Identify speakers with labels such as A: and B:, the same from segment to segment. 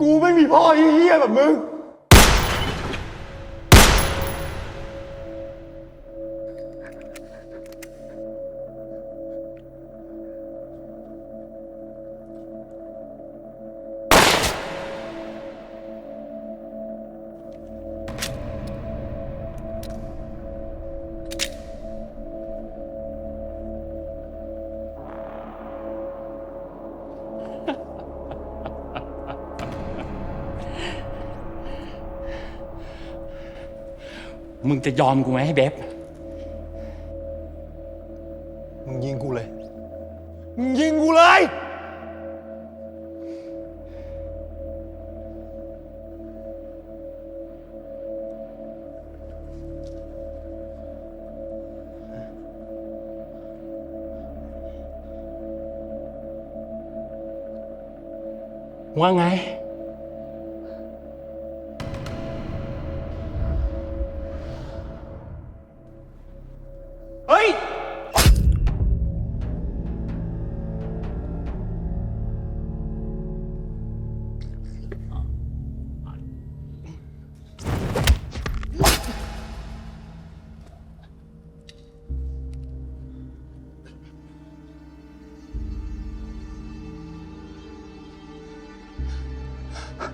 A: กูไม่มีพ่อเฮี้ยๆแบบมึง
B: มึงจะยอมกูไหมให้เบบ
A: มึงยิงกูเลย มึงยิงกูเลย
B: ว่าไง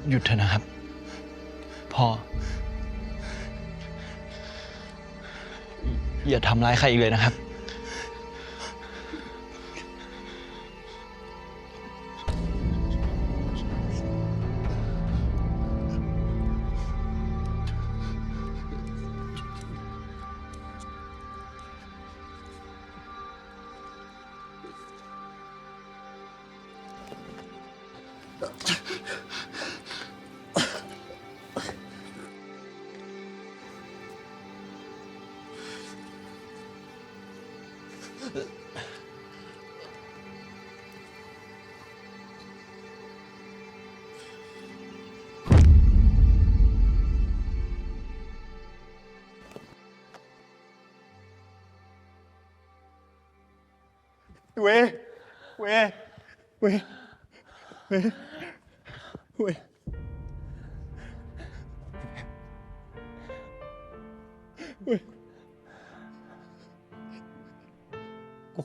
C: หยุดเถอะนะครับพ่ออย่าทำร้ายใครอีกเลยนะครับ
A: เว เวเวเ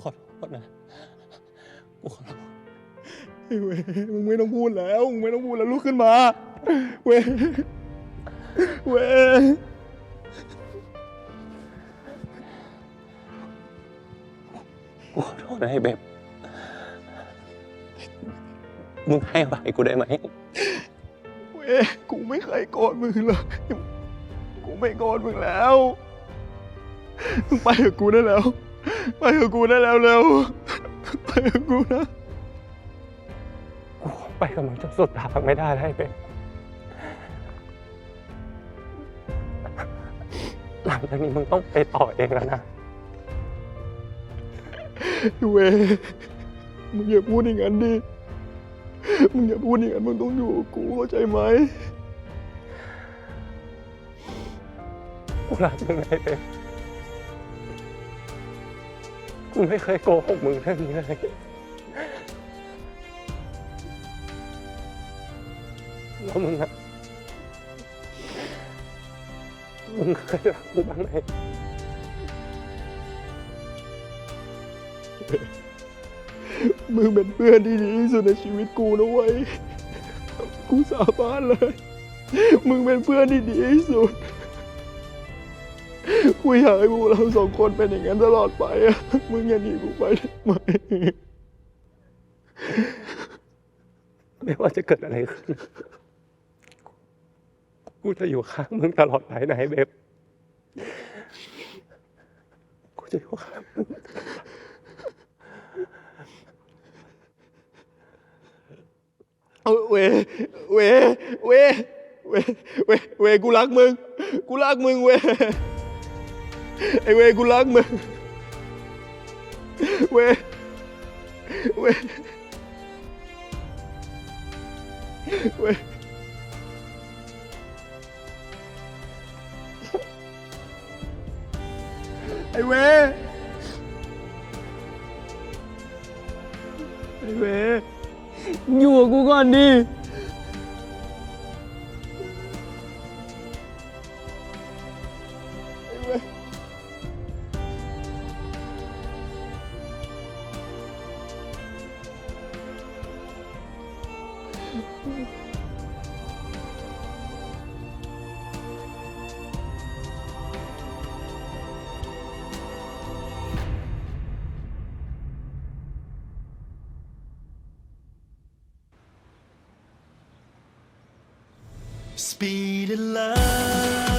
A: ข
B: อโทษนะกูขอโทษ
A: ไอ้เวมึงไม่ต้องพูดแล้วมึงไม่ต้องพูดแล้วลุกขึ้นมาเวเว
B: กูขอโทษนะไอ้เบบมึงให้อภัยกูได้ไหม
A: เว้ยกูไม่เคยโกรธมึงเลยกูไม่โกรธมึงแล้วมึงไปกับกูได้แล้ว ไปกับกูได้แล้วเร็วไปกับกูนะ
B: กูไปกับมึงจนสุดทางไม่ได้แล้วไอ้เบบหลังจากนี้มึงต้องไปต่อเองแล้วนะ
A: เว้ยมึงอย่าพูดอย่างนั้นดิ มึงอย่าพูดอย่างนั้นมึงต้องอยู่กับกูเข้าใจไหม
B: กูรักมึงไอ้เบบ กูไม่เคยโกหกมึงเรื่องนี้เลยแล้วมึงอะมึงเคยรักกูบ้างไหม
A: มึงเป็นเพื่อนที่ดีที่สุดในชีวิตกูนะเว้ย กูสาบานเลย มึงเป็นเพื่อนที่ดีที่สุด กูอยากให้พวกเราสองคนเป็นอย่างนั้นตลอดไปอะมึงอย่าหนีกูไปได้ไหม
B: ไม่ว่าจะเกิดอะไรขึ้น กูจะอยู่ข้างมึงตลอดไปนะไอ้เบบกูจะอยู่ข้างมึง
A: เอาเว เว เว เว เว เว กูรักมึง กูรักมึงเว ไอเวกูรักมึง เว เว เว ไอเว ไอเว อยู่กับกูก่อนดิ
B: Speed of love